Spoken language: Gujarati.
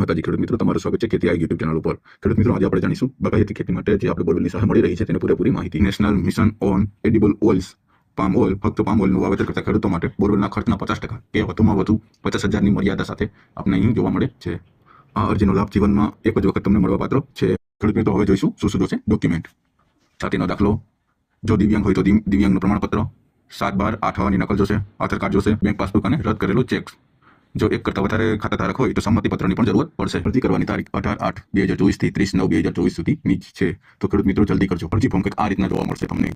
માતાજી ખેડૂત મિત્રો, તમારું સ્વાગત છે ખેતી આઈ યુટ્યુબ ચેનલ ઉપર. ખેડૂત મિત્રો, આજે આપણે જાણીશું બગાયતી ખેતી માટે જે આપણે બોરવેલની સહાય મળી રહી છે, તેની પૂરેપૂરી માહિતી. National mission on edible oils palm oil ફક્ત પામ ઓઇલનું વાવેતર કરતા ખેડૂતો માટે બોરવેલના ખર્ચના પચાસ ટકા કે વધુમાં વધુ પચાસ હજારની મર્યાદા સાથે આપણે અહીં જોવા મળે છે. આ અરજીનો લાભ જીવનમાં એક જ વખત તમને મળવાપાત્ર છે. ખેડૂત મિત્રો, હવે જોઈશું શું શું જોશે. ડોક્યુમેન્ટ સાથેનો દાખલો. જો દિવ્યાંગ હોય તો દિવ- દિવ્યાંગનું પ્રમાણપત્ર. સાત બાર આઠ નકલ જોશે. આધાર કાર્ડ જોશે. બેંક પાસબુક અને રદ કરેલું ચેક જો એક કરતા વધારે ખાતા ધારક હોય તો સંમતિ પત્રની પણ જરૂર પડશે. અરજી કરવાની તારીખ અઢાર આઠ બે હજાર ચોવીસથી ત્રીસ નવ બે હજાર ચોવીસ સુધીની જ છે. તો ખેડૂત મિત્રો, જલ્દી કરજો. અરજી ફોર્મ કંઈક આ રીતના જોવા મળશે તમને.